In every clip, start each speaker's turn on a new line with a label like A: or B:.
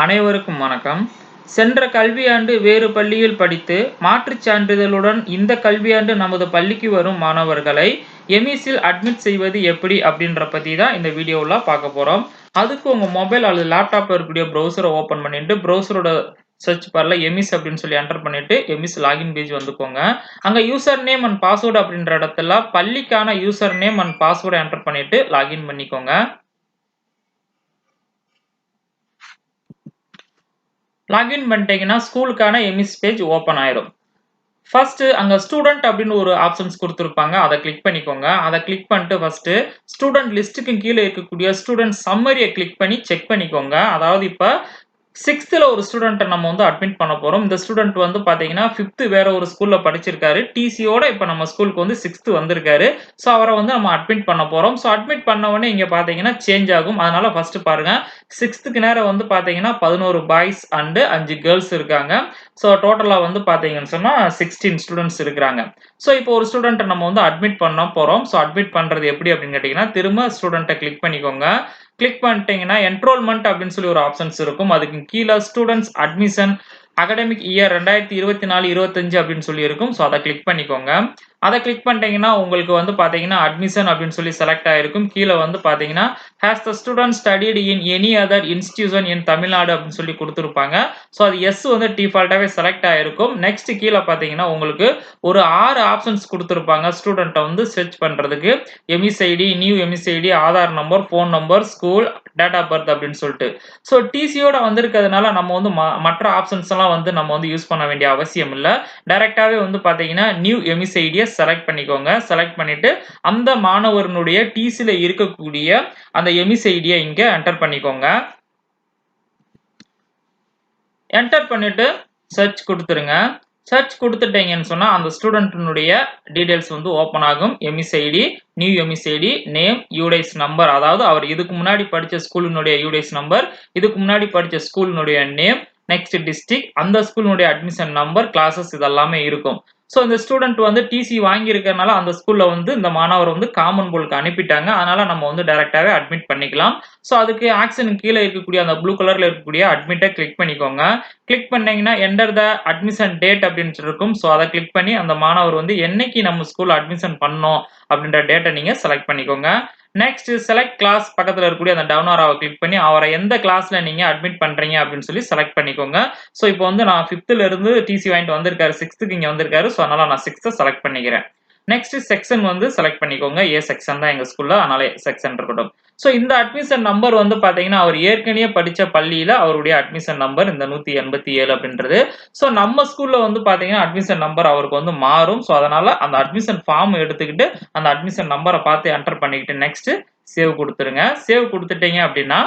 A: அனைவருக்கும் வணக்கம். சென்ற கல்வியாண்டு வேறு பள்ளியில் படித்து மாற்றுச் சான்றிதழுடன் இந்த கல்வியாண்டு நமது பள்ளிக்கு வரும் மாணவர்களை எமிஸில் அட்மிட் செய்வது எப்படி அப்படின்ற பற்றி தான் இந்த வீடியோவில் பார்க்க போகிறோம் அதுக்கு உங்கள் மொபைல் அல்லது லேப்டாப்பில் இருக்கக்கூடிய ப்ரௌசரை ஓப்பன் பண்ணிட்டு ப்ரௌசரோட சர்ச் பாரில் எமிஸ் அப்படின்னு சொல்லி என்டர் பண்ணிட்டு எமிஸ் லாகின் பேஜ் வந்துக்கோங்க. அங்கே யூசர் நேம் அண்ட் பாஸ்வேர்டு அப்படின்ற இடத்துல பள்ளிக்கான யூசர் நேம் அண்ட் பாஸ்வேர்டை என்டர் பண்ணிட்டு லாகின் பண்ணிக்கோங்க. லாகின் பண்ணிட்டீங்கன்னா ஸ்கூலுக்கான எமிஸ் பேஜ் ஓப்பன் ஆயிரும். ஃபர்ஸ்ட் அங்க ஸ்டூடெண்ட் அப்படின்னு ஒரு ஆப்ஷன்ஸ் கொடுத்துருப்பாங்க. அதை கிளிக் பண்ணிக்கோங்க. அதை கிளிக் பண்ணிட்டு ஃபர்ஸ்ட் ஸ்டூடெண்ட் லிஸ்ட்டுக்கு கீழே இருக்கக்கூடிய ஸ்டூடெண்ட் சம்மரியை கிளிக் பண்ணி செக் பண்ணிக்கோங்க. அதாவது இப்போ சிக்ஸ்த்தில் ஒரு ஸ்டூடெண்ட்டை நம்ம வந்து அட்மிட் பண்ண போகிறோம் இந்த ஸ்டூடெண்ட் வந்து பார்த்தீங்கன்னா ஃபிஃப்த்து வேற ஒரு ஸ்கூலில் படிச்சிருக்காரு. டிசியோட இப்போ நம்ம ஸ்கூலுக்கு வந்து சிக்ஸ்த்து வந்திருக்காரு. ஸோ அவரை வந்து நம்ம அட்மிட் பண்ண போகிறோம் ஸோ அட்மிட் பண்ண உடனே இங்கே பார்த்தீங்கன்னா சேஞ்ச் ஆகும். அதனால ஃபஸ்ட்டு பாருங்கள் சிக்ஸ்த்துக்கு நேரம் வந்து பார்த்தீங்கன்னா பதினோரு பாய்ஸ் அண்டு அஞ்சு கேர்ள்ஸ் இருக்காங்க. ஸோ டோட்டலாக வந்து பார்த்தீங்கன்னு சொன்னால் சிக்ஸ்டீன் ஸ்டூடெண்ட்ஸ் இருக்கிறாங்க. ஸோ இப்போ ஒரு ஸ்டூடெண்ட்டை நம்ம வந்து அட்மிட் பண்ண போகிறோம் ஸோ அட்மிட் பண்ணுறது எப்படி அப்படின்னு கேட்டிங்கன்னா திரும்ப ஸ்டூடெண்ட்டை கிளிக் பண்ணிக்கோங்க. கிளிக் பண்ணிட்டீங்கன்னா என்ரோல்மெண்ட் அப்படின்னு சொல்லி ஒரு ஆப்ஷன்ஸ் இருக்கும். அதுக்கு கீழே ஸ்டூடெண்ட்ஸ் அட்மிஷன் அகடமிக் இயர் ரெண்டாயிரத்தி இருபத்தி நாலு இருபத்தஞ்சு அப்படின்னு சொல்லி இருக்கும். ஸோ அதை கிளிக் பண்ணிக்கோங்க. அதை கிளிக் பண்ணிட்டீங்கன்னா உங்களுக்கு வந்து பார்த்தீங்கன்னா அட்மிஷன் அப்படின்னு சொல்லி செலக்ட் ஆயிருக்கும். கீழே வந்து பார்த்தீங்கன்னா has the student studied in any other institution in Tamil Nadu? அப்படின்னு சொல்லி கொடுத்துருப்பாங்க. ஸோ அது எஸ் வந்து டிஃபால்ட்டாகவே செலக்ட் ஆயிருக்கும். நெக்ஸ்ட் கீழே பார்த்தீங்கன்னா உங்களுக்கு ஒரு ஆறு ஆப்ஷன்ஸ் கொடுத்துருப்பாங்க ஸ்டூடெண்ட்டை வந்து சர்ச் பண்ணுறதுக்கு EMIS ID new EMIS ID Aadhaar number phone number school date of birth அப்படின்னு சொல்லிட்டு. ஸோ டிசியோட வந்திருக்கிறதுனால நம்ம வந்து மற்ற ஆப்ஷன்ஸ் எல்லாம் வந்து நம்ம வந்து யூஸ் பண்ண வேண்டிய அவசியம் இல்லை. டைரக்டாகவே வந்து பார்த்தீங்கன்னா நியூ எம்இஸ்ஐடியை செலக்ட் பண்ணிக்கோங்க. செலக்ட் பண்ணிட்டு அந்த மாணவர்னுடைய டிசியில் இருக்கக்கூடிய அந்த எமிஸ்ஐடியை இங்கே என்டர் பண்ணிக்கோங்க. என்டர் பண்ணிட்டு சர்ச் கொடுத்துருங்க. சர்ச் கொடுத்துட்டீங்கன்னு சொன்னால் அந்த ஸ்டூடெண்ட்டினுடைய டீடைல்ஸ் வந்து ஓப்பன் ஆகும். EMIS ID new EMIS ID name UDISE number அதாவது அவர் இதுக்கு முன்னாடி படித்த ஸ்கூலினுடைய யூடைஸ் நம்பர் இதுக்கு முன்னாடி படித்த ஸ்கூலினுடைய நேம் நெக்ஸ்ட் டிஸ்ட்ரிக்ட் அந்த ஸ்கூலினுடைய அட்மிஷன் நம்பர் கிளாஸஸ் இதெல்லாமே இருக்கும். ஸோ இந்த ஸ்டூடெண்ட் வந்து டிசி வாங்கியிருக்கறனால அந்த ஸ்கூலில் வந்து இந்த மாணவர் வந்து காமன் போலுக்கு அனுப்பிட்டாங்க. அதனால நம்ம வந்து டைரெக்டாகவே அட்மிட் பண்ணிக்கலாம். ஸோ அதுக்கு ஆக்ஷன் கீழே இருக்கக்கூடிய அந்த ப்ளூ கலரில் இருக்கக்கூடிய அட்மிட்டை கிளிக் பண்ணிக்கோங்க. கிளிக் பண்ணிங்கன்னா என்டர் த அட்மிஷன் டேட் அப்படின்னு இருக்கும் ஸோ அதை கிளிக் பண்ணி அந்த மாணவர் வந்து என்னைக்கு நம்ம ஸ்கூல் அட்மிஷன் பண்ணோம் அப்படின்ற டேட்டை நீங்கள் செலக்ட் பண்ணிக்கோங்க. நெக்ஸ்ட் செலக்ட் கிளாஸ் பக்கத்தில் இருக்கக்கூடிய அந்த டவுன் ஆராவை கிளிக் பண்ணி அவரை எந்த கிளாஸ்ல நீங்க அட்மிட் பண்றீங்க அப்படின்னு சொல்லி செலக்ட் பண்ணிக்கோங்க. ஸோ இப்போ வந்து நான் ஃபிஃப்த்ல இருந்து டிசி வாங்கிட்டு வந்திருக்காரு சிக்ஸ்த்துக்கு இங்க வந்திருக்காரு. ஸோ அதனால நான் சிக்ஸ்த்தை செலக்ட் பண்ணிக்கிறேன். நெக்ஸ்ட் செக்ஷன் வந்து செலக்ட் பண்ணிக்கோங்க. ஏ செக்ஷன் தான் எங்க ஸ்கூல்ல அதனால செக்ஷன் இருக்கட்டும். ஸோ இந்த அட்மிஷன் நம்பர் வந்து பாத்தீங்கன்னா அவர் ஏற்கனவே படிச்ச பள்ளியில அவருடைய அட்மிஷன் நம்பர் இந்த நூத்தி எண்பத்தி ஏழு அப்படின்றது. ஸோ நம்ம ஸ்கூல்ல வந்து பாத்தீங்கன்னா அட்மிஷன் நம்பர் அவருக்கு வந்து மாறும். ஸோ அதனால அந்த அட்மிஷன் ஃபார்ம் எடுத்துக்கிட்டு அந்த அட்மிஷன் நம்பரை பார்த்து என்டர் பண்ணிக்கிட்டு நெக்ஸ்ட் சேவ் கொடுத்துருங்க. சேவ் கொடுத்துட்டீங்க அப்படின்னா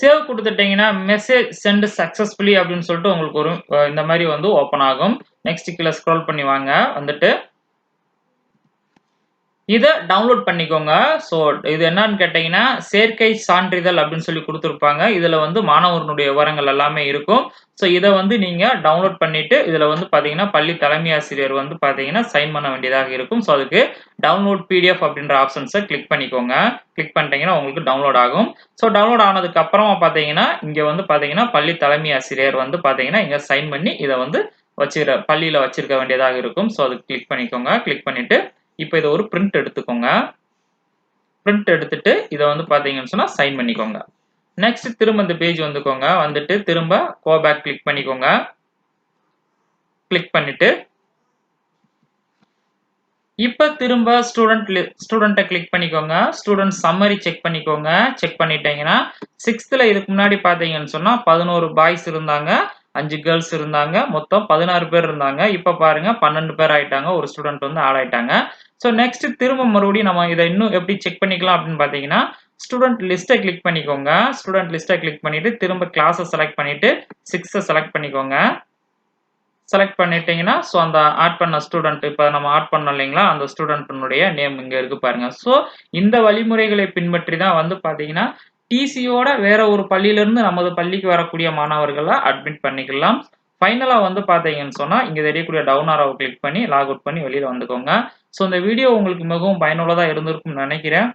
A: சேவ் கொடுத்துட்டீங்கன்னா மெசேஜ் சென்ட் சக்சஸ்ஃபுல்லி அப்படின்னு சொல்லிட்டு உங்களுக்கு ஒரு இந்த மாதிரி வந்து ஓப்பன் ஆகும். நெக்ஸ்ட் கீழே ஸ்க்ரோல் பண்ணி வாங்க. வந்துட்டு இதை டவுன்லோட் பண்ணிக்கோங்க. ஸோ இது என்னன்னு கேட்டிங்கன்னா சேர்க்கை சான்றிதழ் அப்படின்னு சொல்லி கொடுத்துருப்பாங்க. இதில் வந்து மாணவர்களுடைய விவரங்கள் எல்லாமே இருக்கும். ஸோ இதை வந்து நீங்கள் டவுன்லோட் பண்ணிட்டு இதில் வந்து பார்த்தீங்கன்னா பள்ளி தலைமை ஆசிரியர் வந்து பார்த்தீங்கன்னா சைன் பண்ண வேண்டியதாக இருக்கும். ஸோ அதுக்கு டவுன்லோட் பிடிஎஃப் அப்படின்ற ஆப்ஷன்ஸை கிளிக் பண்ணிக்கோங்க. கிளிக் பண்ணிட்டீங்கன்னா உங்களுக்கு டவுன்லோட் ஆகும். ஸோ டவுன்லோட் ஆனதுக்கு அப்புறமா பார்த்தீங்கன்னா இங்கே வந்து பார்த்தீங்கன்னா பள்ளி தலைமை ஆசிரியர் வந்து பார்த்தீங்கன்னா இங்கே சைன் பண்ணி இதை வந்து வச்சுக்கிற பள்ளியில் வச்சிருக்க வேண்டியதாக இருக்கும். ஸோ அதுக்கு கிளிக் பண்ணிக்கோங்க. கிளிக் பண்ணிவிட்டு இப்போ இதை ஒரு பிரிண்ட் எடுத்துக்கோங்க. பிரிண்ட் எடுத்துட்டு இதை வந்து பார்த்தீங்கன்னு சொன்னால் சைன் பண்ணிக்கோங்க. நெக்ஸ்ட் திரும்ப இந்த பேஜ் வந்துக்கோங்க. வந்துட்டு திரும்ப கோபேக் கிளிக் பண்ணிக்கோங்க. கிளிக் பண்ணிட்டு இப்போ திரும்ப ஸ்டூடெண்ட் ஸ்டூடெண்ட்டை கிளிக் பண்ணிக்கோங்க. ஸ்டூடெண்ட் சம்மரி செக் பண்ணிக்கோங்க. செக் பண்ணிட்டீங்கன்னா சிக்ஸ்த்தில் இதுக்கு முன்னாடி பார்த்தீங்கன்னு சொன்னால் பதினோரு பாய்ஸ் இருந்தாங்க. அஞ்சு கேர்ள்ஸ் இருந்தாங்க. மொத்தம் பதினாறு பேர் இருந்தாங்க. இப்போ பாருங்க பன்னெண்டு பேர் ஆயிட்டாங்க. ஒரு ஸ்டூடெண்ட் வந்து ஆட் ஆயிட்டாங்க ஸோ நெக்ஸ்ட் திரும்ப மறுபடியும் நம்ம இதை இன்னும் எப்படி செக் பண்ணிக்கலாம் அப்படின்னு பார்த்தீங்கன்னா ஸ்டூடெண்ட் லிஸ்ட்டை கிளிக் பண்ணிக்கோங்க. ஸ்டூடெண்ட் லிஸ்ட்டை கிளிக் பண்ணிட்டு திரும்ப கிளாஸை செலக்ட் பண்ணிட்டு சிக்ஸை செலக்ட் பண்ணிக்கோங்க. செலக்ட் பண்ணிட்டீங்கன்னா ஸோ அந்த ஆட் பண்ண ஸ்டூடெண்ட் இப்போ நம்ம ஆட் பண்ணோம் இல்லைங்களா அந்த ஸ்டூடெண்ட்னுடைய நேம் இங்கே இருக்கு பாருங்க. ஸோ இந்த வழிமுறைகளை பின்பற்றி தான் வந்து பார்த்தீங்கன்னா டிசியோட வேற ஒரு பள்ளியிலிருந்து நமது பள்ளிக்கு வரக்கூடிய மாணவர்களை அட்மிட் பண்ணிக்கலாம். ஃபைனலாக வந்து பார்த்தீங்கன்னு சொன்னால் இங்கே தெரியக்கூடிய டவுன் ஆரோவை கிளிக் பண்ணி லாக் அவுட் பண்ணி வெளியில் வந்துக்கோங்க. ஸோ இந்த வீடியோ உங்களுக்கு மிகவும் பயனுள்ளதாக இருந்திருக்கும்னு நினைக்கிறேன்.